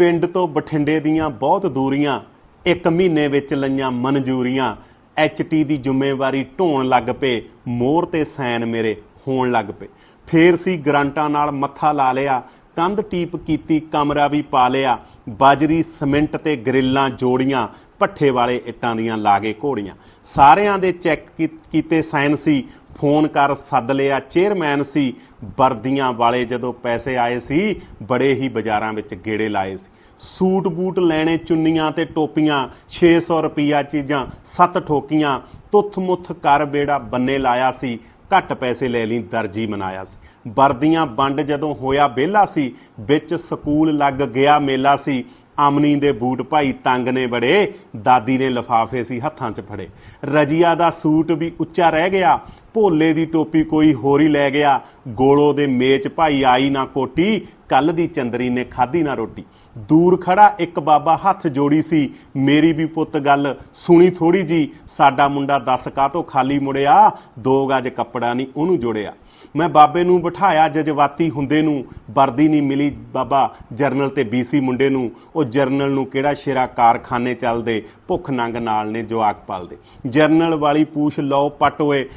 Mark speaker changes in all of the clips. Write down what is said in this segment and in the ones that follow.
Speaker 1: ਪਿੰਡ ਤੋਂ ਬਠਿੰਡੇ ਦੀਆਂ ਬਹੁਤ ਦੂਰੀਆਂ ਇੱਕ ਮਹੀਨੇ ਵਿੱਚ ਲਈਆਂ ਮਨਜ਼ੂਰੀਆਂ। ਐਚਟੀ ਦੀ ਜ਼ਿੰਮੇਵਾਰੀ ਢੋਣ ਲੱਗ ਪਏ ਮੋਹਰ ਤੇ ਸੈਨ ਮੇਰੇ ਹੋਣ ਲੱਗ ਪਏ। ਫੇਰ ਸੀ ਗਰੰਟਾਂ ਨਾਲ ਮੱਥਾ ਲਾ ਲਿਆ, ਕੰਧ ਟੀਪ ਕੀਤੀ, ਕਮਰਾ ਵੀ ਪਾ ਲਿਆ। ਬਾਜਰੀ, ਸਿਮੈਂਟ ਤੇ ਗਰਿੱਲਾਂ ਜੋੜੀਆਂ ਪੱਠੇ ਵਾਲੇ ਇੱਟਾਂ ਦੀਆਂ ਲਾਗੇ ਘੋੜੀਆਂ। ਸਾਰਿਆਂ ਦੇ ਚੈੱਕ ਕੀਤੇ ਸਾਈਨ ਸੀ, ਫੋਨ ਕਰ ਸੱਦ ਲਿਆ। ਚੇਅਰਮੈਨ ਸੀ, ਵਰਦੀਆਂ ਵਾਲੇ ਜਦੋਂ ਪੈਸੇ ਆਏ ਸੀ, ਬੜੇ ਹੀ ਬਾਜ਼ਾਰਾਂ ਵਿੱਚ ਗੇੜੇ ਲਾਏ ਸੀ। ਸੂਟ ਬੂਟ ਲੈਣੇ, ਚੁੰਨੀਆਂ ਤੇ ਟੋਪੀਆਂ 600 ਰੁਪਈਆ ਚੀਜ਼ਾਂ, ਸੱਤ ਠੋਕੀਆਂ ਤੁੱਥ ਮੁੱਥ ਕਰ ਬੇੜਾ ਬੰਨੇ ਲਾਇਆ ਸੀ, ਘੱਟ ਪੈਸੇ ਲੈ ਲਈ, ਦਰਜੀ ਮਨਾਇਆ ਸੀ। ਵਰਦੀਆਂ ਵੰਡ ਜਦੋਂ ਹੋਇਆ ਵਿਹਲਾ ਸੀ, ਵਿੱਚ ਸਕੂਲ ਲੱਗ ਗਿਆ ਮੇਲਾ ਸੀ ਆਮਨੀ ਦੇ ਬੂਟ ਭਾਈ ਤੰਗ ਨੇ ਬੜੇ, ਦਾਦੀ ਨੇ ਲਫਾਫੇ ਸੀ ਹੱਥਾਂ 'ਚ ਫੜੇ। ਰਜੀਆ ਦਾ ਸੂਟ ਵੀ ਉੱਚਾ ਰਹਿ ਗਿਆ। ਭੋਲੇ ਦੀ ਟੋਪੀ ਕੋਈ ਹੋਰ ਹੀ ਲੈ ਗਿਆ। ਗੋਲੋ ਦੇ ਮੇਚ ਭਾਈ ਆਈ ਨਾ ਕੋਟੀ, ਕੱਲ ਦੀ ਚੰਦਰੀ ਨੇ ਖਾਧੀ ਨਾ ਰੋਟੀ। ਦੂਰ ਖੜਾ ਇੱਕ ਬਾਬਾ ਹੱਥ ਜੋੜੀ ਸੀ। ਮੇਰੀ ਵੀ ਪੁੱਤ ਗੱਲ ਸੁਣੀ ਥੋੜੀ ਜੀ। ਸਾਡਾ ਮੁੰਡਾ ਦੱਸ ਕਾਹਤੋਂ ਖਾਲੀ ਮੁੜਿਆ? ਦੋ ਗਜ ਕੱਪੜਾ ਨਹੀਂ ਉਹਨੂੰ ਜੋੜਿਆ। ਮੈਂ ਬਾਬੇ ਨੂੰ ਬਿਠਾਇਆ, ਜਜ਼ਬਾਤੀ ਹੁੰਦੇ ਨੂੰ। ਵਰਦੀ ਨਹੀਂ ਮਿਲੀ ਬਾਬਾ। ਜਰਨਲ ਤੇ ਬੀਸੀ ਮੁੰਡੇ ਨੂੰ। ਉਹ ਜਰਨਲ ਨੂੰ ਕਿਹੜਾ ਸ਼ੇਰਾ ਕਾਰਖਾਨੇ ਚੱਲਦੇ? ਭੁੱਖ ਨੰਗ ਨਾਲ ਨੇ ਜਵਾਕ ਪਾਲਦੇ। ਜਰਨਲ ਵਾਲੀ ਪੂਛ ਲਓ ਪੱਟ ਹੋਏ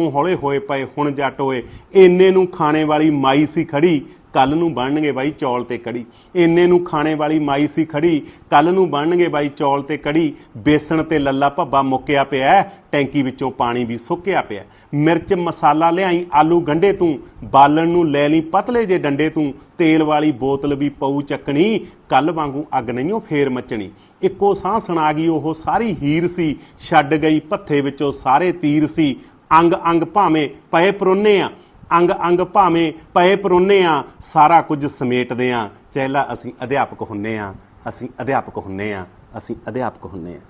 Speaker 1: ਕੱਖੋਂ ਹੌਲੇ ਹੋਏ ਪਏ ਹੁਣ ਜੱਟ ਹੋਏ ਇੰਨੇ ਨੂੰ ਖਾਣੇ ਵਾਲੀ ਮਾਈ ਸੀ ਖੜੀ ਕੱਲ ਨੂੰ ਬਣਨਗੇ ਬਾਈ ਚੌਲ ਤੇ ਕੜੀ। ਇੰਨੇ ਨੂੰ ਖਾਣੇ ਵਾਲੀ ਮਾਈ ਸੀ ਖੜੀ ਕੱਲ ਨੂੰ ਬਣਨਗੇ ਬਾਈ ਚੌਲ ਤੇ ਕੜੀ। ਬੇਸਣ ਤੇ ਲੱਲਾ ਭੱਬਾ ਮੁੱਕਿਆ ਪਿਆ, ਟੈਂਕੀ ਵਿੱਚੋਂ ਪਾਣੀ ਵੀ ਸੁੱਕਿਆ ਪਿਆ। ਮਿਰਚ ਮਸਾਲਾ ਲਿਆਈ, ਆਲੂ ਗੰਢੇ ਤੂੰ, ਬਾਲਣ ਨੂੰ ਲੈ ਲਈ ਪਤਲੇ ਜੇ ਡੰਡੇ ਤੂੰ। ਤੇਲ ਵਾਲੀ ਬੋਤਲ ਵੀ ਪਊ ਚੱਕਣੀ ਕੱਲ ਵਾਂਗੂ ਅੱਗ ਨਹੀਂਓ ਫੇਰ ਮੱਚਣੀ। ਇੱਕੋ ਸਾਹ ਸੁਣਾ ਗਈ, ਉਹ ਸਾਰੀ ਹੀਰ ਸੀ, ਛੱਡ ਗਈ, ਪੱਥੇ ਵਿੱਚੋਂ ਸਾਰੇ ਤੀਰ ਸੀ। ਅੰਗ ਅੰਗ ਭਾਵੇਂ ਪਏ ਪਰੋਨੇ ਆ, ਅੰਗ ਅੰਗ ਭਾਵੇਂ ਪਏ ਪਰੋਨੇ ਆ, ਸਾਰਾ ਕੁਝ ਸਮੇਟਦੇ ਆ। ਚਹਿਲਾ ਅਸੀਂ ਅਧਿਆਪਕ ਹੁੰਨੇ ਆ, ਅਸੀਂ ਅਧਿਆਪਕ ਹੁੰਨੇ ਆ, ਅਸੀਂ ਅਧਿਆਪਕ ਹੁੰਨੇ ਆ।